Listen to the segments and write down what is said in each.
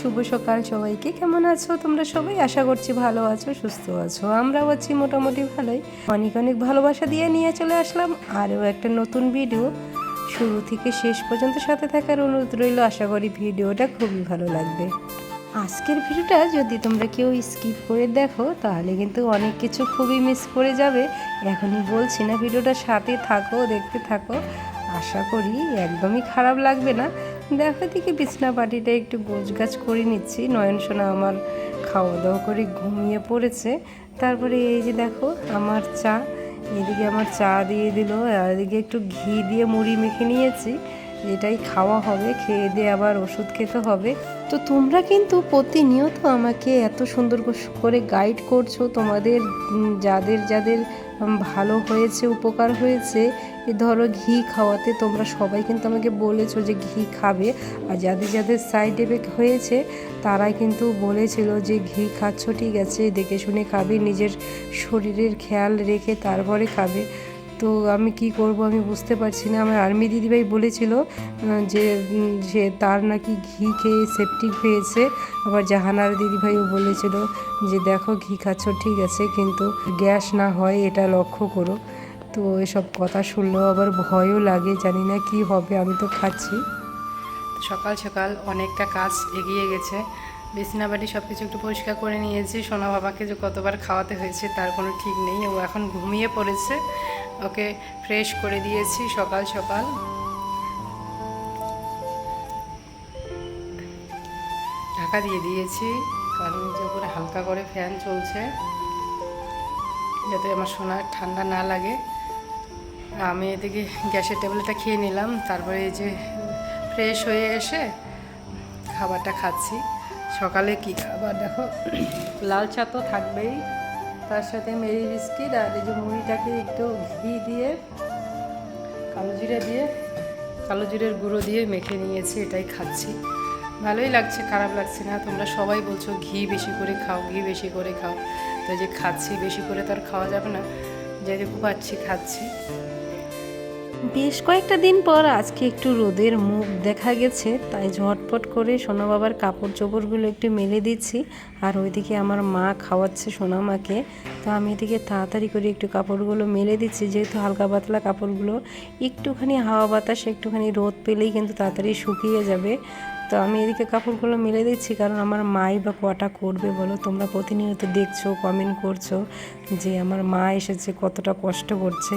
শুভ সকাল সবাইকে। কেমন আছো? তোমরা সবাই? আশা করছি ভালো আছো, সুস্থ আছো। আমরাও আছি মোটামুটি ভালোই। অনেক অনেক ভালোবাসা দিয়ে নিয়ে চলে আসলাম আরও একটা নতুন ভিডিও শুরু থেকে শেষ পর্যন্ত সাথে থাকার অনুরোধ রইল। আশা করি ভিডিওটা খুবই ভালো লাগবে। আজকের ভিডিওটা যদি তোমরা কেউ স্কিপ করে দেখো, তাহলে কিন্তু অনেক কিছু খুবই মিস করে যাবে। এখনই বলছি না ভিডিওটা সাথে থাকো, দেখতে থাকো। আশা করি একদমই খারাপ লাগবে না। দেখো দিকে বিছনা পাটিটা একটু গোছগাছ করে নিচ্ছি। নয়ন সোনা আমার খাওয়া দাওয়া করে ঘুমিয়ে পড়েছে। তারপরে এই যে দেখো, আমার চা, এদিকে আমার চা দিয়ে দিল এদিকে একটু ঘি দিয়ে মুড়ি মেখে নিয়েছি। এটাই খাওয়া হবে, খেয়ে দিয়ে আবার ওষুধ খেতে হবে। তো তোমরা কিন্তু প্রতিনিয়ত আমাকে এত সুন্দর করে গাইড করছ। তোমাদের যাদের যাদের ভালো হয়েছে, উপকার হয়েছে, এ ধরো ঘি খাওয়াতে তোমরা সবাই কিন্তু আমাকে বলেছ যে ঘি খাবে। আর যাদের যাদের সাইড এফেক্ট হয়েছে, তারাই কিন্তু বলেছিল যে ঘি খাচ্ছ, ঠিক আছে, দেখে শুনে খাবে, নিজের শরীরের খেয়াল রেখে তারপরে খাবে। তো আমি কি করব আমি বুঝতে পারছি না। আমার আর্মি দিদিভাই বলেছিল যে যে তার নাকি ঘি খেয়ে সেপটিক হয়েছে। আবার জাহানার দিদিভাইও বলেছিল যে, দেখো ঘি খাচ্ছ, ঠিক আছে, কিন্তু গ্যাস না হয়, এটা লক্ষ্য করো। তো এসব কথা শুনলেও আবার ভয়ও লাগে, জানি না কি হবে, আমি তো খাচ্ছি। সকাল সকাল অনেকটা কাজ এগিয়ে গেছে। বিছনা বাড়ি সব কিছু একটু পরিষ্কার করে নিয়েছি। সোনা বাবাকে যে কতবার খাওয়াতে হয়েছে তার কোনো ঠিক নেই। ও এখন ঘুমিয়ে পড়েছে। ওকে ফ্রেশ করে দিয়েছি সকাল সকাল। ঢাকা দিয়ে দিয়েছি। কারণ যে উপরে হালকা করে ফ্যান চলছে। যাতে আমার সোনার ঠান্ডা না লাগে। আমি এদিকে গ্যাসের ট্যাবলেটটা খেয়ে নিলাম। তারপরে এই যে ফ্রেশ হয়ে এসে খাবারটা খাচ্ছি। সকালে কি খাবার, দেখো? লাল চা তো থাকবেই। তার সাথে মেরি বিস্কিট আর এই যে মুড়িটাকে একটু ঘি দিয়ে, কালো জিরে দিয়ে, কালো জিরের গুঁড়ো দিয়ে মেখে নিয়েছি, এটাই খাচ্ছি। ভালোই লাগছে, খারাপ লাগছে না। তোমরা সবাই বলছো, ঘি বেশি করে খাও, ঘি বেশি করে খাও। তো যে খাচ্ছি, বেশি করে তো আর খাওয়া যাবে না। যেটুকু পাচ্ছি, খাচ্ছি। বেশ কয়েকটা দিন পর আজকে একটু রোদের মুখ দেখা গেছে, তাই ঝটপট করে সোনা বাবার কাপড় চোপড়গুলো একটু মেলে দিচ্ছি। আর ওইদিকে আমার মা খাওয়াচ্ছে সোনা মাকে তো আমি এদিকে তাড়াতাড়ি করে একটু কাপড়গুলো মেলে দিচ্ছি, যেহেতু হালকা পাতলা কাপড়গুলো একটুখানি হাওয়া বাতাস একটুখানি রোদ পেলেই কিন্তু তাড়াতাড়ি শুকিয়ে যাবে। তো আমি এদিকে কাপড়গুলো মেলে দিচ্ছি, কারণ আমার মাই বা কটা করবে বলো? তোমরা প্রতিনিয়ত দেখছ কমেন্ট করছ যে আমার মা এসেছে, কতটা কষ্ট করছে।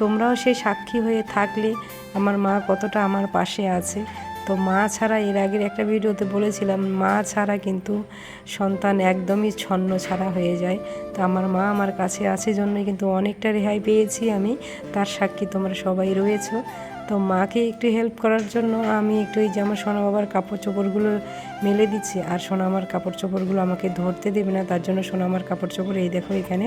তোমরাও সেই সাক্ষী হয়ে থাকলে আমার মা কতটা আমার পাশে আছে। তো মা ছাড়া এর আগের একটা ভিডিওতে বলেছিলাম, মা ছাড়া কিন্তু সন্তান একদমই ছন্ন ছাড়া হয়ে যায়। তো আমার মা আমার কাছে আছে জন্যই কিন্তু অনেকটা রেহাই পেয়েছি আমি, তার সাক্ষী তোমরা সবাই রয়েছো। তো মাকে একটু হেল্প করার জন্য আমি একটু এই যে আমার সোনা বাবার কাপড় চোপড়গুলো মেলে দিচ্ছি। আর সোনা আমার কাপড় চোপড়গুলো আমাকে ধরতে দেবে না, তার জন্য সোনা আমার কাপড় চোপড় এই দেখো এখানে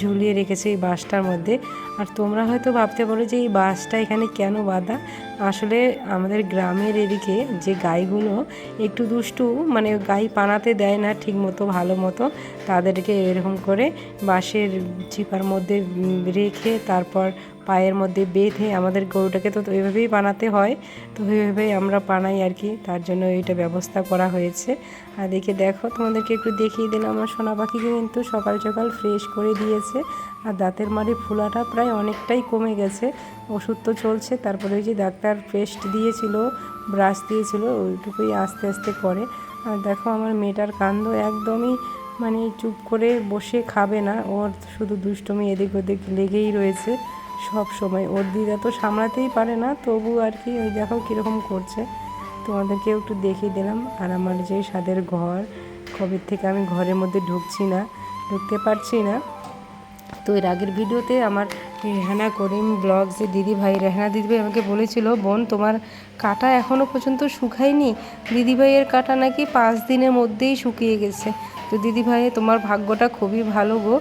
ঝুলিয়ে রেখেছে এই বাঁশটার মধ্যে। আর তোমরা হয়তো ভাবতে পারো যে এই বাঁশটা এখানে কেন বাঁধা? আসলে আমাদের গ্রামের এদিকে যে গাইগুলো একটু দুষ্টু মানে গাই পানাতে দেয় না ঠিক মতো, ভালো মতো, তাদেরকে এরকম করে বাঁশের চিপার মধ্যে রেখে তারপর পায়ের মধ্যে বেঁধে আমাদের গরুটাকে তো ওইভাবেই বানাতে হয়। তো ওইভাবেই আমরা বানাই আর কি। তার জন্য এইটা ব্যবস্থা করা হয়েছে। আর দেখে দেখো, তোমাদেরকে একটু দেখিয়ে দিলাম আমার সোনা পাখিকে কিন্তু সকাল সকাল ফ্রেশ করে দিয়েছে। আর দাঁতের মাড়ি ফুলাটা প্রায় অনেকটাই কমে গেছে। ওষুধ তো চলছে, তারপরে ওই যে ডাক্তার পেস্ট দিয়েছিল, ব্রাশ দিয়েছিল, ওইটুকুই আস্তে আস্তে করে। আর দেখো, আমার মেয়েটার কান্দ একদমই মানে চুপ করে বসে খাবে না। ওর শুধু দুষ্টমি এদিক ওদিক লেগেই রয়েছে। সব সময়। ওর দিদা তো সামলাতেই পারে না, তবু আর কি ওই দেখো কীরকম করছে। তোমাদেরকেও একটু দেখিয়ে দিলাম। আর আমার যে স্বাদের ঘর, কবে থেকে আমি ঘরের মধ্যে ঢুকছি না, ঢুকতে পারছি না। তো এর আগের ভিডিওতে আমার রেহানা করিম ব্লগ যে দিদি ভাই, রেহানা দিদিভাই আমাকে বলেছিল, বোন, তোমার কাটা এখনও পর্যন্ত শুকায়নি? দিদিভাইয়ের কাটা নাকি পাঁচ দিনের মধ্যেই শুকিয়ে গেছে। তো দিদিভাই তোমার ভাগ্যটা খুবই ভালো গো।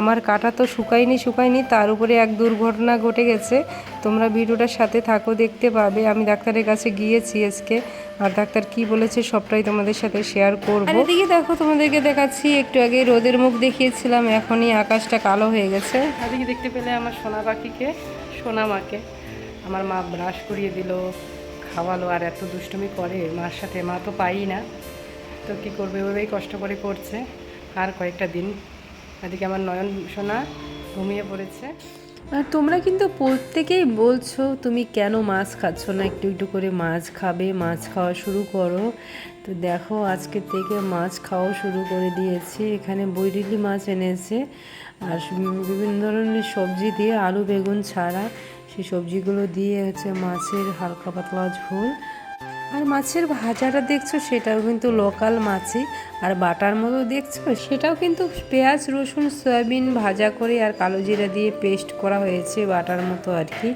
আমার কাটা তো শুকায়নি শুকায়নি তার উপরে এক দুর্ঘটনা ঘটে গেছে। তোমরা ভিডিওটার সাথে থাকো দেখতে পাবে। আমি ডাক্তারের কাছে গিয়েছি আজকে আর ডাক্তার কি বলেছে সবটাই তোমাদের সাথে শেয়ার করব। এদিকে দেখো তোমাদেরকে দেখাচ্ছি। একটু আগে রোদের মুখ দেখিয়েছিলাম এখনই আকাশটা কালো হয়ে গেছে। আজকে দেখতে পেলে আমার সোনা পাখিকে সোনা মাকে। আমার মা ব্রাশ করিয়ে দিল খাওয়ালো আর এত দুষ্টুমি করে। মার সাথে মা তো পাই না। তো কী করবে? ওইভাবেই কষ্ট করে করছে আর কয়েকটা দিন। এদিকে আমার নয়ন, সোনা ঘুমিয়ে পড়েছে। তোমরা কিন্তু প্রত্যেকেই বলছো, তুমি কেন মাছ খাচ্ছ না? একটু একটু করে মাছ খাবে, মাছ খাওয়া শুরু করো। তো দেখো, আজকে থেকে মাছ খাওয়া শুরু করে দিয়েছি। এখানে বৈরিলি মাছ এনেছে। আর বিভিন্ন ধরনের সবজি দিয়ে আলু, বেগুন ছাড়া সেই সবজিগুলো দিয়ে হচ্ছে মাছের হালকা পাতলা ঝোল। আর মাছের ভাজাটা দেখছ, সেটাও কিন্তু লোকাল মাছই। আর বাটার মতো দেখছ, সেটাও কিন্তু পেঁয়াজ, রসুন, সয়াবিন ভাজা করে আর কালো জিরা দিয়ে পেস্ট করা হয়েছে বাটার মতো আর কি।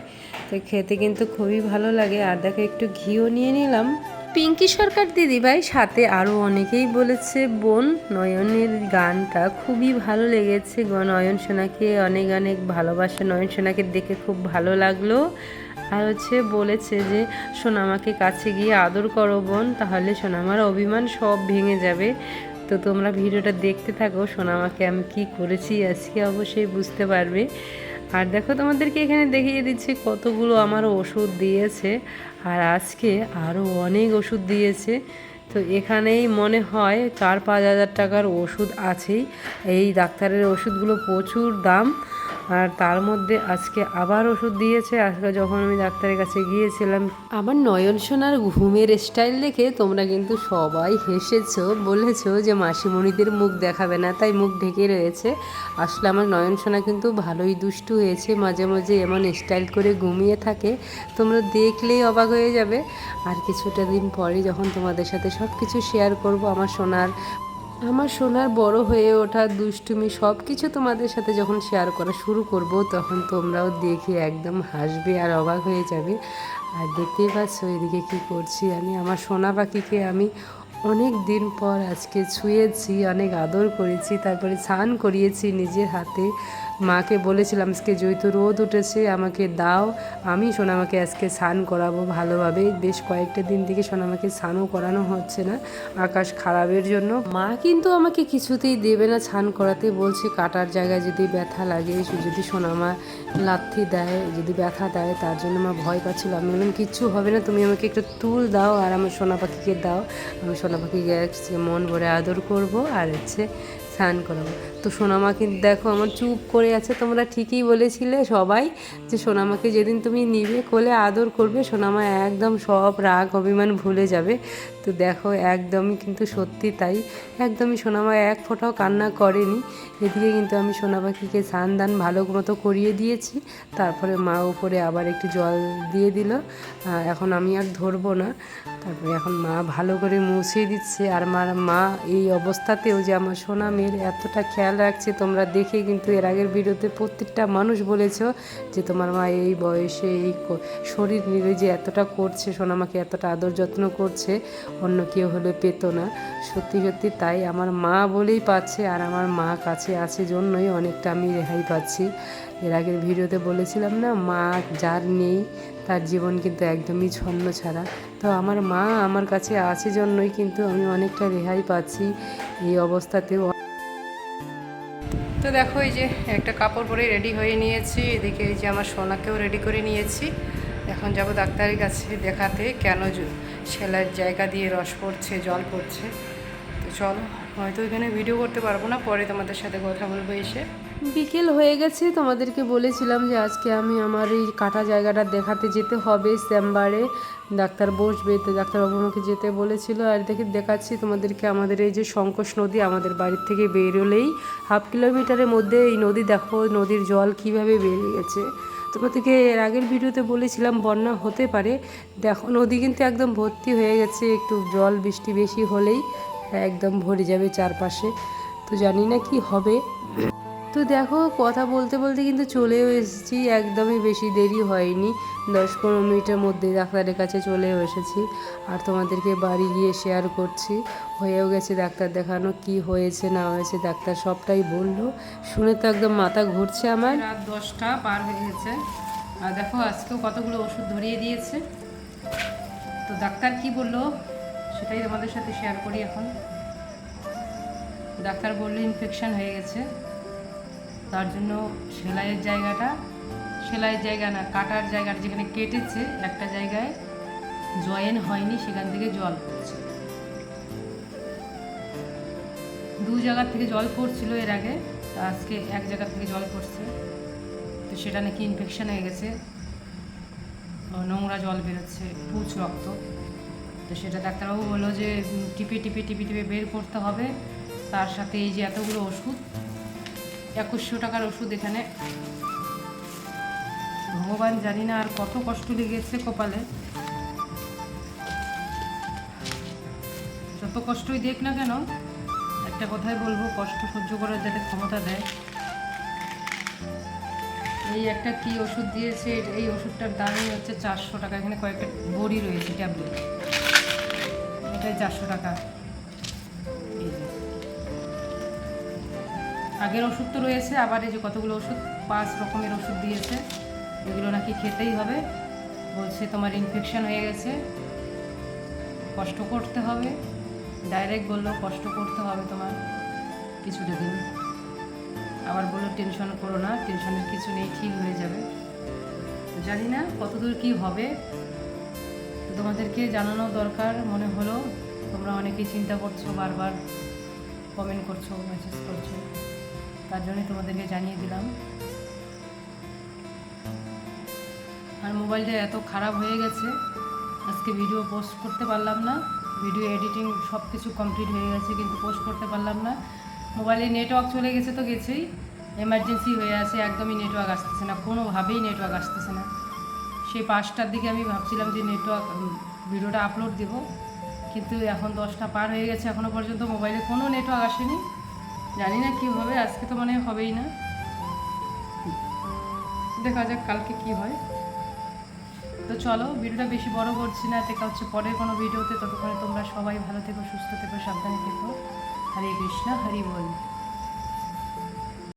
তো খেতে কিন্তু খুবই ভালো লাগে। আর দেখো, একটু ঘিও নিয়ে নিলাম। পিঙ্কি সরকার দিদিভাই সাথে আরও অনেকেই বলেছে, বোন, নয়নের গানটা খুবই ভালো লেগেছে নয়ন সোনাকে অনেক অনেক ভালোবাসে। নয়ন সোনাকে দেখে খুব ভালো লাগল। আর হচ্ছে বলেছে যে সোনামাকে কাছে গিয়ে আদর করো বোন, তাহলে সোনামার অভিমান সব ভেঙে যাবে। তো তোমরা ভিডিওটা দেখতে থাকো সোনামাকে আমি কি করেছি, আজকে অবশ্যই বুঝতে পারবে। আর দেখো, তোমাদেরকে এখানে দেখিয়ে দিচ্ছি, কতগুলো আমার ওষুধ দিয়েছে। আর আজকে আরও অনেক ওষুধ দিয়েছে। তো এখানেই মনে হয় চার পাঁচ হাজার টাকার ওষুধ আছেই। এই ডাক্তারের ওষুধগুলো প্রচুর দাম। আর তার মধ্যে আজকে আবার ওষুধ দিয়েছে। আজকে যখন আমি ডাক্তারের কাছে গিয়েছিলাম। আমার নয়ন সোনার ঘুমের স্টাইল দেখে তোমরা কিন্তু সবাই হেসেছো, বলেছ যে মাসিমণিদের মুখ দেখাবে না, তাই মুখ ঢেকে রয়েছে। আসলে আমার নয়ন সোনা কিন্তু ভালোই দুষ্টু হয়েছে, মাঝে মাঝে এমন স্টাইল করে ঘুমিয়ে থাকে, তোমরা দেখলেই অবাক হয়ে যাবে। আর কিছুটা দিন পরে যখন তোমাদের সাথে সব কিছু শেয়ার করব, আমার সোনার আমার সোনার বড় হয়ে ওঠা দুষ্টুমি সব কিছু তোমাদের সাথে যখন শেয়ার করা শুরু করব, তখন তোমরাও দেখে একদম হাসবে আর অবাক হয়ে যাবে। আর দেখতেই পাচ্ছ এদিকে কী করছি আমি। আমার সোনা পাখিকে আমি অনেক দিন পর আজকে ছুঁয়েছি, অনেক আদর করেছি, তারপরে স্নান করিয়েছি নিজের হাতে। মাকে বলেছিলাম, আজকে যেহেতু রোদ উঠেছে, আমাকে দাও। আমি সোনামাকে আজকে স্নান করাবো ভালোভাবে। বেশ কয়েকটা দিন থেকে সোনামাকে স্নানও করানো হচ্ছে না, আকাশ খারাপের জন্য। মা কিন্তু আমাকে কিছুতেই দেবে না স্নান করাতে, বলছে কাটার জায়গায় যদি ব্যথা লাগে, যদি সোনামা লাথি দেয়, যদি ব্যথা দেয়, তার জন্য আমার ভয় পাচ্ছিল। আমি বললাম, কিচ্ছু হবে না, তুমি আমাকে একটু তুল দাও আর আমার সোনা পাখিকে দাও। আমি সোনা পাখিকে মন ভরে আদর করব আর হচ্ছে স্নান করাবো। তো সোনামা কিন্তু দেখো আমার চুপ করে আছে, তোমরা ঠিকই বলেছিলে সবাই যে সোনামাকে যেদিন তুমি নিবে, কোলে আদর করবে, সোনামা একদম সব রাগ, অভিমান ভুলে যাবে। তো দেখো একদমই কিন্তু সত্যি তাই, একদমই সোনামা এক ফোঁটাও কান্না করেনি। এদিকে কিন্তু আমি সোনা পাখিকে স্নান দান ভালো মতো করিয়ে দিয়েছি, তারপরে মা উপরে আবার একটু জল দিয়ে দিল। এখন আমি আর ধরবো না। তারপরে এখন মা ভালো করে মুছিয়ে দিচ্ছে, আর আমার মা এই অবস্থাতেও যে আমার সোনা মেয়ের এতটা খেয়াল রাখছে, তোমরা দেখে কিন্তু এর আগের ভিডিওতে প্রত্যেকটা মানুষ বলেছ যে তোমার মা এই বয়সে এই শরীর নিয়ে যে এতটা করছে, সোনামাকে এতটা আদর যত্ন করছে, অন্য কেউ হলে পেত না। সত্যি সত্যি তাই আমার মা বলেই পাচ্ছে আর আমার মা কাছে আছে জন্যই অনেকটা আমি রেহাই পাচ্ছি। এর আগের ভিডিওতে বলেছিলাম না, মা যার নেই তার জীবন কিন্তু একদমই ছন্ন ছাড়া। তো আমার মা আমার কাছে আছে জন্যই কিন্তু আমি অনেকটা রেহাই পাচ্ছি এই অবস্থাতেও। তো দেখো, এই যে একটা কাপড় পরে রেডি হয়ে নিয়েছি। এদিকে এই যে আমার সোনাকেও রেডি করে নিয়েছি। এখন যাব ডাক্তারের কাছে দেখাতে কেন সেলাইয়ের জায়গা দিয়ে রস পড়ছে, জল পড়ছে। তো চলো, হয়তো এখানে ভিডিও করতে পারব না, পরে তোমাদের সাথে কথা বলব এসে। বিকেল হয়ে গেছে, তোমাদেরকে বলেছিলাম যে আজকে আমি আমার এই কাটা জায়গাটা দেখাতে যেতে হবে চেম্বারে। ডাক্তার বসবে তো ডাক্তারবাবু আমাকে যেতে বলেছিল। আর দেখে দেখাচ্ছি তোমাদেরকে আমাদের এই যে শঙ্কোষ নদী আমাদের বাড়ির থেকে বেরোলেই হাফ কিলোমিটারের মধ্যে এই নদী দেখো, নদীর জল কীভাবে বেরিয়ে গেছে। তোমাদেরকে এর আগের ভিডিওতে বলেছিলাম বন্যা হতে পারে। দেখো, নদী কিন্তু একদম ভর্তি হয়ে গেছে, একটু জল বৃষ্টি বেশি হলেই একদম ভরে যাবে চারপাশে। তো জানি না কি হবে। তো দেখো, কথা বলতে বলতে কিন্তু চলেও এসেছি। একদমই বেশি দেরি হয়নি। দশ পনেরো মিনিটের মধ্যে ডাক্তারের কাছে চলেও এসেছি। আর তোমাদেরকে বাড়ি গিয়ে শেয়ার করছি। হয়েও গেছে ডাক্তার দেখানো, কি হয়েছে, না হয়েছে, ডাক্তার সবটাই বলল। শুনে তো একদম মাথা ঘুরছে আমার। রাত দশটা পার হয়ে গেছে। আর দেখো, আজকেও কতগুলো ওষুধ ধরিয়ে দিয়েছে। তো ডাক্তার কি বলল, সেটাই তোমাদের সাথে শেয়ার করি এখন। ডাক্তার বলল ইনফেকশন হয়ে গেছে। তার জন্য সেলাইয়ের জায়গাটা, সেলাইয়ের জায়গা না, কাটার জায়গাটা যেখানে কেটেছে, একটা জায়গায় জয়েন হয়নি, সেখান থেকে জল পড়ছে। দু জায়গা থেকে জল পড়ছিল এর আগে আজকে এক জায়গা থেকে জল পড়ছে। তো সেটা নাকি ইনফেকশান হয়ে গেছে। নোংরা জল বেরোচ্ছে, পুচ রক্ত। তো সেটা ডাক্তারবাবু বলল যে টিপে টিপে টিপে টিপে বের করতে হবে। তার সাথে এই যে এতগুলো ওষুধ একুশশো টাকার ওষুধ এখানে। ভগবান জানি না আর কত কষ্ট লেগেছে কপালে। যত কষ্টই দেখ না কেন, একটা কথাই বলব, কষ্ট সহ্য করার যাতে ক্ষমতা দেয়। এই একটা কি ওষুধ দিয়েছে, এই ওষুধটার দামই হচ্ছে চারশো টাকা। এখানে কয়েকটা বড়ি রয়েছে, ট্যাবলেট। এটাই চারশো টাকা। আগের ওষুধ তো রয়েছে, আবার এই যে কতগুলো ওষুধ, পাঁচ রকমের ওষুধ দিয়েছে। এগুলো নাকি খেতেই হবে। বলছে তোমার ইনফেকশন হয়ে গেছে। কষ্ট করতে হবে। ডাইরেক্ট বলল, কষ্ট করতে হবে তোমার। কিছুটা দিন। আবার বলল টেনশন করো না টেনশনের কিছু নেই, ঠিক হয়ে যাবে। জানি না কতদূর কি হবে। তোমাদেরকে জানানো দরকার, মনে হলো, তোমরা অনেকেই চিন্তা করছ, বারবার কমেন্ট করছ মেসেজ করছ। তার জন্যই তোমাদেরকে জানিয়ে দিলাম। আর মোবাইলটা এত খারাপ হয়ে গেছে, আজকে ভিডিও পোস্ট করতে পারলাম না। ভিডিও এডিটিং সব কিছু কমপ্লিট হয়ে গেছে, কিন্তু পোস্ট করতে পারলাম না। মোবাইলে নেটওয়ার্ক চলে গেছে তো গেছেই। এমার্জেন্সি হয়ে আছে, একদমই নেটওয়ার্ক আসতেছে না, কোনোভাবেই নেটওয়ার্ক আসতেছে না। সেই পাঁচটার দিকে আমি ভাবছিলাম যে নেটওয়ার্ক ভিডিওটা আপলোড দেব। কিন্তু এখন দশটা পার হয়ে গেছে এখনও পর্যন্ত মোবাইলে কোনো নেটওয়ার্ক আসেনি। জানি না কি হবে আজকে তো মানে হবেই না। দেখা যাক কালকে কি হয়। তো চলো, ভিডিওটা বেশি বড় করছি না, দেখা হচ্ছে পরের কোনো ভিডিওতে। ততক্ষণে তোমরা সবাই ভালো থেকো, সুস্থ থেকো, সাবধানে থেকো। হরে কৃষ্ণ, হরি বল।